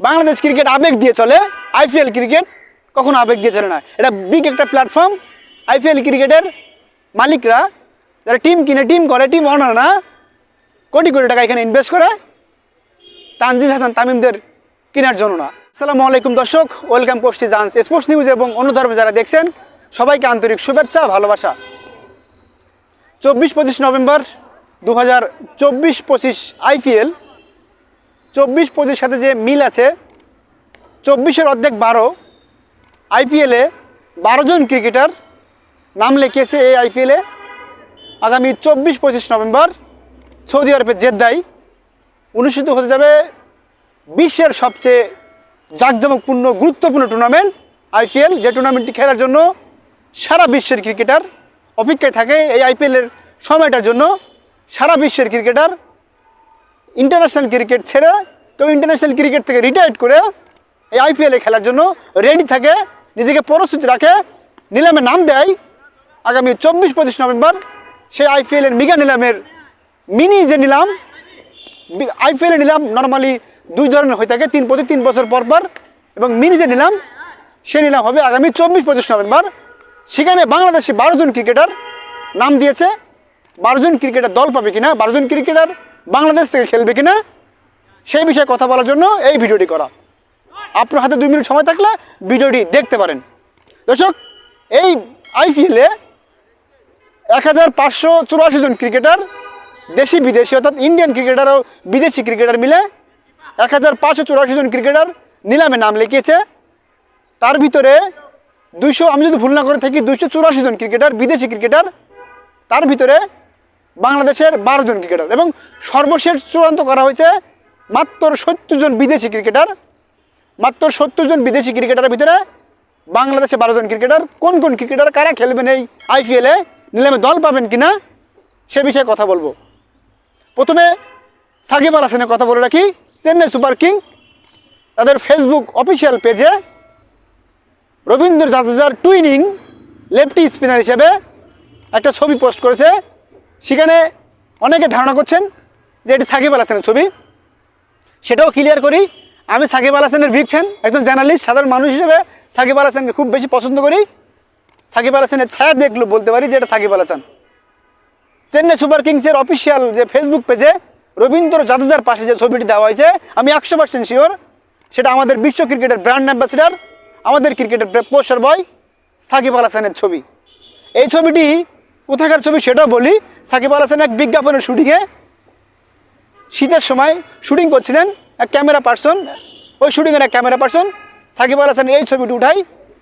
Bangladesh cricket আবেগ দিয়ে চলে, আইপিএল ক্রিকেট কখনো আবেগ দিয়ে চলে না। এটা বিগ একটা প্ল্যাটফর্ম আইপিএল ক্রিকেটের মালিকরা, যারা টিম কিনে টিম করে টিম অনার না, কোটি কোটি টাকা এখানে ইনভেস্ট করে, তানজিদ হাসান তামিমদের কেনার জন্য না। আসসালামু আলাইকুম দর্শক ওয়েলকাম করছি জান্স স্পোর্টস নিউজ এবং অন্য ধর্মে যারা দেখছেন, সবাইকে আন্তরিক শুভেচ্ছা, ভালোবাসা। চব্বিশ পঁচিশ নভেম্বর দু হাজার চব্বিশ পঁচিশ আইপিএল চব্বিশ পঁচিশ সাথে যে মিল আছে, চব্বিশের অর্ধেক বারো আইপিএলে বারো জন ক্রিকেটার নাম লেখিয়েছে এই আইপিএলে আগামী চব্বিশ পঁচিশ নভেম্বর সৌদি আরবের জেদ্দায় অনুষ্ঠিত হতে যাবে বিশ্বের সবচেয়ে জাঁকজমকপূর্ণ, গুরুত্বপূর্ণ টুর্নামেন্ট আইপিএল যে টুর্নামেন্টটি খেলার জন্য সারা বিশ্বের ক্রিকেটার অপেক্ষায় থাকে। এই আইপিএলের সময়টার জন্য সারা বিশ্বের ক্রিকেটার ইন্টারন্যাশনাল ক্রিকেট ছেড়ে কেউ ইন্টারন্যাশনাল ক্রিকেট থেকে রিটায়ার্ড করে এই আইপিএলে খেলার জন্য রেডি থাকে, নিজেকে প্রস্তুতি রাখে, নিলামে নাম দেয়। আগামী চব্বিশ পঁচিশ নভেম্বর সেই আইপিএলের মিগা নিলামের মিনি যে নিলাম আইপিএলে নিলাম নর্মালি দুই ধরনের হয়ে থাকে, তিন প্রতি তিন বছর পর পর এবং মিনি যে নিলাম সে নিলাম হবে আগামী চব্বিশ পঁচিশ নভেম্বর। সেখানে বাংলাদেশি বারো জন ক্রিকেটার নাম দিয়েছে। বারোজন ক্রিকেটার দল পাবে কিনা? বারো জন ক্রিকেটার বাংলাদেশ থেকে খেলবে কিনা, সেই বিষয়ে কথা বলার জন্য এই ভিডিওটি করা। আপনার হাতে দুই মিনিট সময় থাকলে ভিডিওটি দেখতে পারেন। দর্শক, এই আইপিএলে এক হাজার পাঁচশো চুরাশি জন ক্রিকেটার, দেশি বিদেশি অর্থাৎ ইন্ডিয়ান ক্রিকেটার ও বিদেশি ক্রিকেটার মিলে এক হাজার পাঁচশো চুরাশি জন ক্রিকেটার নিলামে নাম লিখিয়েছে। তার ভিতরে দুইশো, আমি যদি ভুল না করে থাকি, দুইশো চুরাশি জন ক্রিকেটার, বিদেশি ক্রিকেটার তার ভিতরে বাংলাদেশের বারো জন ক্রিকেটার এবং সর্বশেষ চূড়ান্ত করা হয়েছে মাত্র সত্তর জন বিদেশি ক্রিকেটার। মাত্র সত্তর জন বিদেশি ক্রিকেটারের ভিতরে বাংলাদেশে বারো জন ক্রিকেটার। কোন কোন ক্রিকেটার, কারা খেলবেন এই আইপিএলে নিলামে দল পাবেন কিনা? সে বিষয়ে কথা বলব। প্রথমে সাকিব আল হাসানের কথা বলে রাখি। চেন্নাই সুপার কিং, তাদের ফেসবুক অফিসিয়াল পেজে রবীন্দ্র জাদেজার টুইনিং লেফটি স্পিনার হিসেবে একটা ছবি পোস্ট করেছে। সেখানে অনেকে ধারণা করছেন যে এটি সাকিব আল হাসানের ছবি। সেটাও ক্লিয়ার করি। আমি সাকিব আল হাসানের বিগ ফ্যান একজন জার্নালিস্ট সাধারণ মানুষ হিসেবে সাকিব আল হাসানকে খুব বেশি পছন্দ করি। সাকিব আল হাসানের ছায়া দেখল বলতে পারি যে এটা সাকিব আল হাসান। চেন্নাই সুপার কিংসের অফিসিয়াল যে ফেসবুক পেজে রবীন্দ্র জাদেজার পাশে যে ছবিটি দেওয়া হয়েছে, আমি একশো পার্সেন্ট শিওর সেটা আমাদের বিশ্ব ক্রিকেটের ব্র্যান্ড অ্যাম্বাসিডার আমাদের ক্রিকেটের পোস্টার বয় সাকিব আল হাসানের ছবি। এই ছবিটি কোথাকার ছবি সেটাও বলি। সাকিব আল হাসান এক বিজ্ঞাপনের শুটিংয়ে শীতের সময় শুটিং করছিলেন এক ক্যামেরা পার্সন। ওই শুটিংয়ের এক ক্যামেরা পার্সন। সাকিব আল হাসান এই ছবিটি উঠাই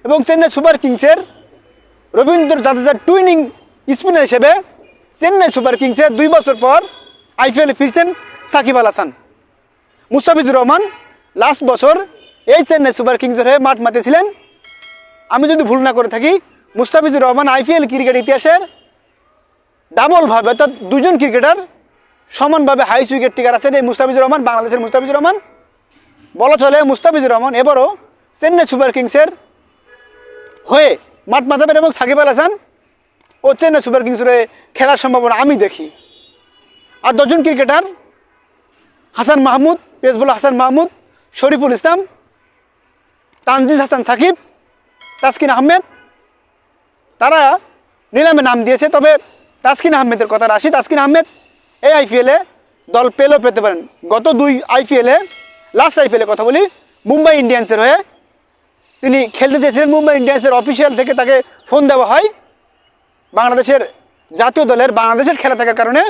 এবং চেন্নাই সুপার কিংসের রবীন্দ্র জাদেজার টুইনিং স্পিনার হিসেবে চেন্নাই সুপার কিংসের দুই বছর পর আইপিএলে ফিরছেন সাকিব আল হাসান। মুস্তাফিজুর রহমান লাস্ট বছর এই চেন্নাই সুপার কিংসের হয়ে মাঠ মাতেছিলেন আমি যদি ভুল না করে থাকি, মুস্তাফিজুর রহমান আইপিএল ক্রিকেট ইতিহাসের ডাবলভাবে অর্থাৎ দুজন ক্রিকেটার সমানভাবে হাইস উইকেট টিকার আছেন এই মুস্তাফিজুর রহমান, বাংলাদেশের মুস্তাফিজুর রহমান। বলা চলে মুস্তাফিজুর রহমান, এবারও চেন্নাই সুপার কিংসের হয়ে মাঠ মাতাবেন এবং সাকিব আল হাসান ও চেন্নাই সুপার কিংসের খেলার সম্ভাবনা আমি দেখি। আর দশজন ক্রিকেটার, হাসান মাহমুদ পেস হাসান মাহমুদ, শরীফুল ইসলাম, তানজিজ হাসান সাকিব, তাসকিন আহমেদ, তারা নিলামে নাম দিয়েছে। তবে তাসকিন আহমেদের কথা আসি তাসকিন আহমেদ, এই আইপিএলে দল পেলেও পেতে পারেন। গত দুই আইপিএলে লাস্ট আইপিএলে কথা বলি, মুম্বাই ইন্ডিয়ান্সের হয়ে তিনি খেলতে চেয়েছিলেন। মুম্বাই ইন্ডিয়ান্সের অফিসিয়াল থেকে তাকে ফোন দেওয়া হয়। বাংলাদেশের জাতীয় দলের, বাংলাদেশের খেলা থাকার কারণে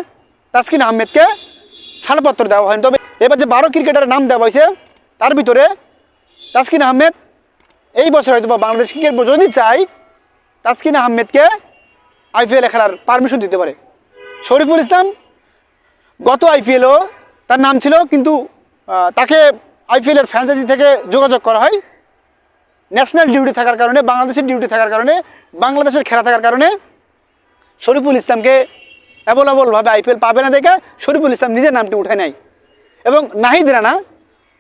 তাসকিন আহমেদকে ছাড়পত্র দেওয়া হয়নি। তবে এবার যে বারো ক্রিকেটারের নাম দেওয়া হয়েছে, তার ভিতরে তাসকিন আহমেদ, এই বছর হয়তো বাংলাদেশ ক্রিকেট যদি চাই তাসকিন আহমেদকে আইপিএলে খেলার পারমিশন দিতে পারে। শরীফুল ইসলাম গত আইপিএলও তার নাম ছিল, কিন্তু তাকে আইপিএলের ফ্র্যাঞ্চাইজি থেকে যোগাযোগ করা হয়। ন্যাশনাল ডিউটি থাকার কারণে, বাংলাদেশের ডিউটি থাকার কারণে, বাংলাদেশের খেলা থাকার কারণে শরীফুল ইসলামকে অ্যাভেলেবলভাবে আইপিএল পাবে না দেখে শরীফুল ইসলাম নিজের নামটি উঠে নেয় এবং নাহিদ রানা,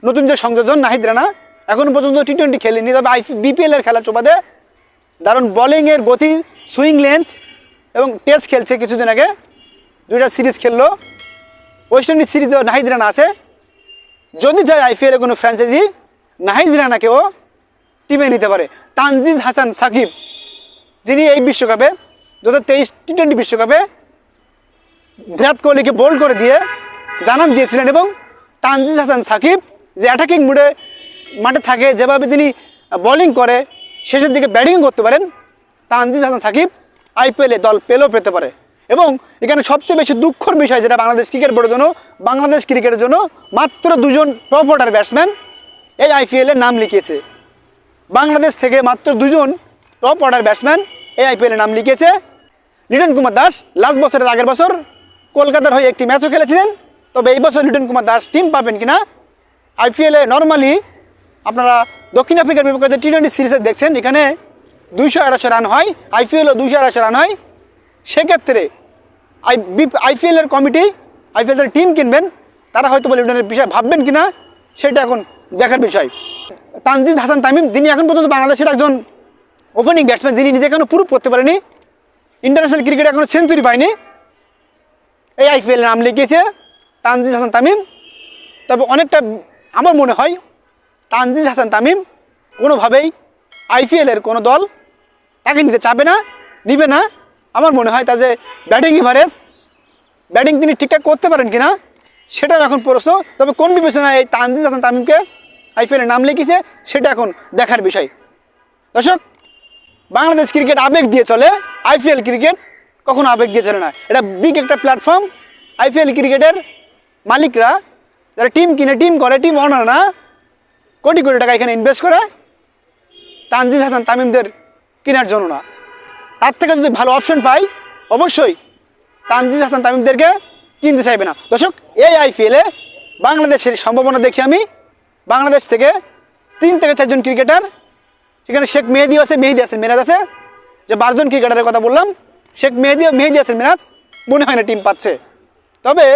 নতুন যে সংযোজন নাহিদ রানা এখনও পর্যন্ত টি টোয়েন্টি খেলেনি, তবে আই বিপিএলের খেলা চোপাদে দারুণ বলিংয়ের গতি সুইং লেন্থ এবং টেস্ট খেলছে কিছুদিন আগে। দুইটা সিরিজ খেললো। ওয়েস্ট ইন্ডিজ সিরিজও নাহিদ রানা আছে। যদি চায় আইপিএলে কোনো ফ্র্যাঞ্চাইজি নাহিজ রানাকেও টিমে নিতে পারে। তানজিজ হাসান সাকিব, যিনি এই বিশ্বকাপে দু হাজার তেইশ টি টোয়েন্টি বিশ্বকাপে বিরাট কোহলিকে বোল্ড করে দিয়ে জানান দিয়েছিলেন এবং তানজিজ হাসান সাকিব যে অ্যাটাকিং মুডে মাঠে থাকে, যেভাবে তিনি বোলিং করে, শেষের দিকে ব্যাটিং করতে পারেন। তানজিজ হাসান সাকিব আইপিএলে দল পেলেও পেতে পারে। এবং এখানে সবচেয়ে বেশি দুঃখর বিষয় যেটা বাংলাদেশ ক্রিকেট বোর্ডের জন্য, বাংলাদেশ ক্রিকেটের জন্য মাত্র দুজন টপ অর্ডার ব্যাটসম্যান এই আইপিএলে নাম লিখিয়েছে। বাংলাদেশ থেকে মাত্র দুজন টপ অর্ডার ব্যাটসম্যান এই আইপিএলে নাম লিখিয়েছে। লিটন কুমার দাস, লাস্ট বছরের আগের বছর কলকাতার হয়ে একটি ম্যাচও খেলেছিলেন। তবে এই বছর লিটন কুমার দাস টিম পাবেন কিনা? আইপিএলে নর্মালি আপনারা দক্ষিণ আফ্রিকার বিপক্ষে টি টোয়েন্টি সিরিজে দেখছেন, এখানে দুইশো আড়াইশো রান হয়, আইপিএলও দুইশো আড়াইশো রান হয়। সেক্ষেত্রে আই আইপিএলের কমিটি, আইপিএলের টিম কিনবেন। তারা হয়তো বা লিটনের বিষয়ে ভাববেন কি না সেটা এখন দেখার বিষয়। তানজিদ হাসান তামিম তিনি এখন পর্যন্ত বাংলাদেশের একজন ওপেনিং ব্যাটসম্যান যিনি নিজেকে এখনও প্রুভ করতে পারেনি। ইন্টারন্যাশনাল ক্রিকেটে এখনও সেঞ্চুরি পায়নি। এই আইপিএল নাম লিখিয়েছে তানজিদ হাসান তামিম। তবে অনেকটা আমার মনে হয়, তানজিদ হাসান তামিম কোনোভাবেই আইপিএলের কোনো দল তাকে নিতে চাবে না, নিবে না। আমার মনে হয় তা যে ব্যাটিং এভারেজ ব্যাটিং তিনি ঠিকঠাক করতে পারেন কিনা, সেটাও এখন প্রশ্ন। তবে কোন বিবেচনায় এই তানজিদ হাসান তামিমকে আইপিএলের নাম লিখিয়েছে সেটা এখন দেখার বিষয়। দর্শক, বাংলাদেশ ক্রিকেট আবেগ দিয়ে চলে। আইপিএল ক্রিকেট কখনো আবেগ দিয়ে চলে না। এটা বিগ একটা প্ল্যাটফর্ম আইপিএল ক্রিকেটের মালিকরা, যারা টিম কিনে টিম করে টিম অনার না কোটি কোটি টাকা এখানে ইনভেস্ট করে। তানজিদ হাসান তামিমদের কেনার জন্য না। তার থেকে যদি ভালো অপশন পাই, অবশ্যই তানজিদ হাসান তামিমদেরকে কিনতে চাইবে না। দর্শক এই আইপিএলে বাংলাদেশের সম্ভাবনা দেখি আমি। বাংলাদেশ থেকে তিন থেকে চারজন ক্রিকেটার, সেখানে শেখ মেহেদি আছে, মেহেদি আছেন মেরাজ আছে। যে বারোজন ক্রিকেটারের কথা বললাম, শেখ মেহেদি ও মেহেদি আছেন মিরাজ মনে হয় না টিম পাচ্ছে। তবে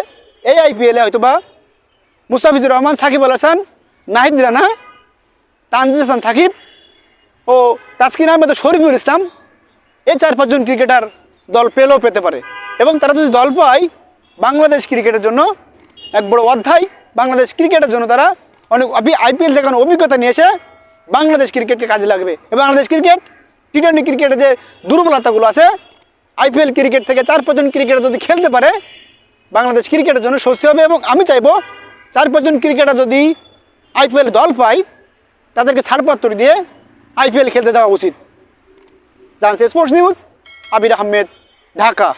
এই আইপিএলে হয়তো বা মুস্তাফিজুর রহমান, সাকিব আল হাসান, নাহিদ রানা, তানজিদ হাসান, সাকিব ও তাসকিন আহমেদ শরীফুল ইসলাম এই চার পাঁচজন ক্রিকেটার দল পেলেও পেতে পারে। এবং তারা যদি দল পায়, বাংলাদেশ ক্রিকেটের জন্য এক বড় অধ্যায়। বাংলাদেশ ক্রিকেটের জন্য তারা অনেক আইপিএল থেকে অভিজ্ঞতা নিয়ে এসে বাংলাদেশ ক্রিকেটকে কাজে লাগবে। এবং বাংলাদেশ ক্রিকেট টি টোয়েন্টি ক্রিকেটের যে দুর্বলতাগুলো আছে, আইপিএল ক্রিকেট থেকে চার পাঁচজন ক্রিকেটার যদি খেলতে পারে, বাংলাদেশ ক্রিকেটের জন্য স্বস্তি হবে। এবং আমি চাইব চার পাঁচজন ক্রিকেটার যদি আইপিএল দল পায়, তাদেরকে ছাড়পত্র দিয়ে আইপিএল খেলতে দেওয়া উচিত। জানছে স্পোর্টস নিউজ আবির আহমেদ ঢাকা।